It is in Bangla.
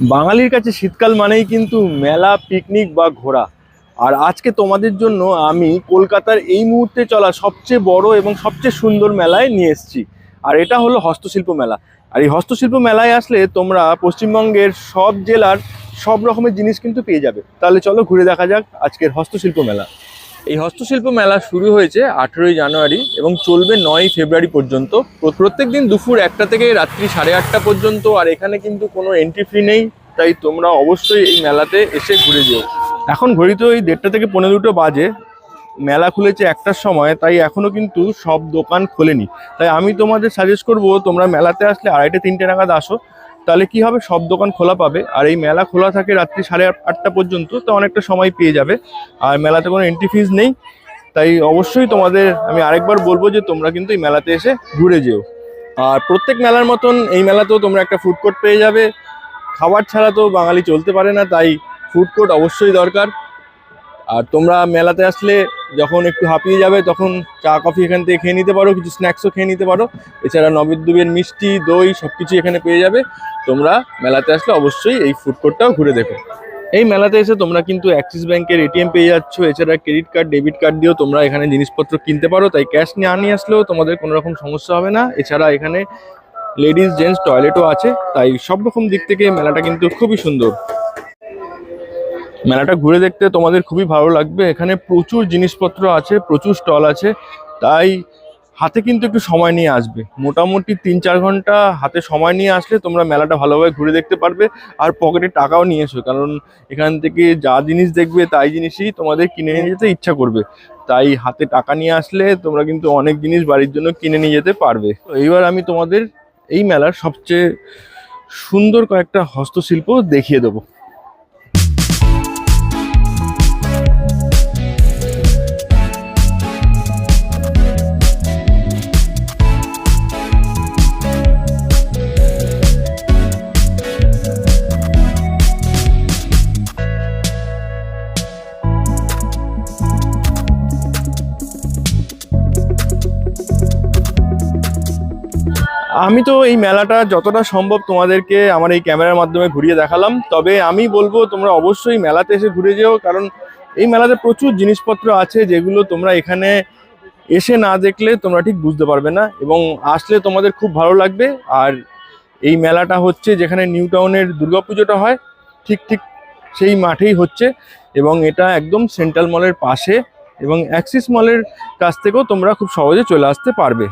বাঙালির কাছে শীতকাল মানেই কিন্তু মেলা পিকনিক বা ঘোরা। আর আজকে তোমাদের জন্য আমি কলকাতার এই মুহূর্তে চলা সবচেয়ে বড় এবং সবচেয়ে সুন্দর মেলায় নিয়ে এসেছি। আর এটা হলো হস্তশিল্প মেলা। আর এই হস্তশিল্প মেলায় আসলে তোমরা পশ্চিমবঙ্গের সব জেলার সব রকমের জিনিস কিন্তু পেয়ে যাবে। তাহলে চলো ঘুরে দেখা যাক আজকের হস্তশিল্প মেলা। এই হস্তশিল্প মেলা শুরু হয়েছে আঠেরোই জানুয়ারি এবং চলবে নয় ফেব্রুয়ারি পর্যন্ত। প্রত্যেক দিন দুপুর একটা থেকে রাত্রি সাড়ে আটটা পর্যন্ত আর এখানে কিন্তু কোনো এন্ট্রি ফি নেই, তাই তোমরা অবশ্যই এই মেলাতে এসে ঘুরে যেও। এখন ঘড়িতে ওই দেড়টা থেকে পনেরো দুটো বাজে, মেলা খুলেছে একটার সময়, তাই এখনও কিন্তু সব দোকান খোলেনি। তাই আমি তোমাদের সাজেস্ট করব তোমরা মেলাতে আসলে আড়াইটে তিনটে নাগাদ আসো তাহলে কি হবে? সব দোকান খোলা পাবে। আর এই মেলা খোলা থাকে রাত্রি সাড়ে আট- আটটা পর্যন্ত, তো অনেকটা সময় পেয়ে যাবে। আর মেলাতে কোনো এন্ট্রি ফিজ নেই। তাই অবশ্যই তোমাদের আমি আরেকবার বলব যে তোমরা কিন্তু এই মেলাতে এসে ঘুরে যেও। আর প্রত্যেক মেলার মতন এই মেলাতেও তোমরা একটা ফুড কোর্ট পেয়ে যাবে। খাবার ছাড়া তো বাঙালি চলতে পারে না, তাই ফুড কোর্ট অবশ্যই দরকার। আর তোমরা মেলাতে আসলে যখন একটু হাঁপিয়ে যাবে, তখন চা, কফি এখান থেকে খেয়ে নিতে পারো, কিছু স্ন্যাক্সও খেয়ে নিতে পারো। এছাড়া নবদ্বীপের মিষ্টি, দই সব কিছু এখানে পেয়ে যাবে। তোমরা মেলাতে আসলে অবশ্যই এই ফুড কোর্টটাও ঘুরে দেখো। এই মেলাতে এসে তোমরা কিন্তু অ্যাক্সিস ব্যাংকের এটিএম পেয়ে যাচ্ছ। এছাড়া ক্রেডিট কার্ড ডেবিট কার্ড দিয়েও তোমরা এখানে জিনিসপত্র কিনতে পারো। তাই ক্যাশ নিয়ে আনিয়ে আসলেও তোমাদের কোনো রকম সমস্যা হবে না। এছাড়া এখানে লেডিস জেন্টস টয়লেটও আছে। তাই সব রকম দিক থেকে মেলাটা কিন্তু খুবই সুন্দর। মেলাটা ঘুরে দেখতে তোমাদের খুবই ভালো লাগবে। এখানে প্রচুর জিনিসপত্র আছে, প্রচুর স্টল আছে, তাই হাতে কিন্তু একটু সময় নিয়ে আসবে। মোটামুটি তিন চার ঘণ্টা হাতে সময় নিয়ে আসলে তোমরা মেলাটা ভালোভাবে ঘুরে দেখতে পারবে আর পকেটে টাকাও নিয়ে এসো, কারণ এখান থেকে যা জিনিস দেখবে তাই জিনিসই তোমাদের কিনে নিয়ে যেতে ইচ্ছা করবে। তাই হাতে টাকা নিয়ে আসলে তোমরা কিন্তু অনেক জিনিস বাড়ির জন্য কিনে নিয়ে যেতে পারবে। এইবার আমি তোমাদের এই মেলার সবচেয়ে সুন্দর কয়েকটা হস্তশিল্প দেখিয়ে দেবো। আমি তো এই মেলাটা যতটা সম্ভব তোমাদেরকে আমার এই ক্যামেরার মাধ্যমে ঘুরিয়ে দেখালাম। তবে আমি বলব, তোমরা অবশ্যই মেলাতে এসে ঘুরে যেও, কারণ এই মেলাতে প্রচুর জিনিসপত্র আছে যেগুলো তোমরা এখানে এসে না দেখলে তোমরা ঠিক বুঝতে পারবে না এবং আসলে তোমাদের খুব ভালো লাগবে। আর এই মেলাটা হচ্ছে যেখানে নিউ টাউনের দুর্গাপুজোটা হয়, ঠিক ঠিক সেই মাঠেই হচ্ছে এবং এটা একদম সেন্ট্রাল মলের পাশে এবং অ্যাক্সিস মলের কাছ থেকেও তোমরা খুব সহজে চলে আসতে পারবে।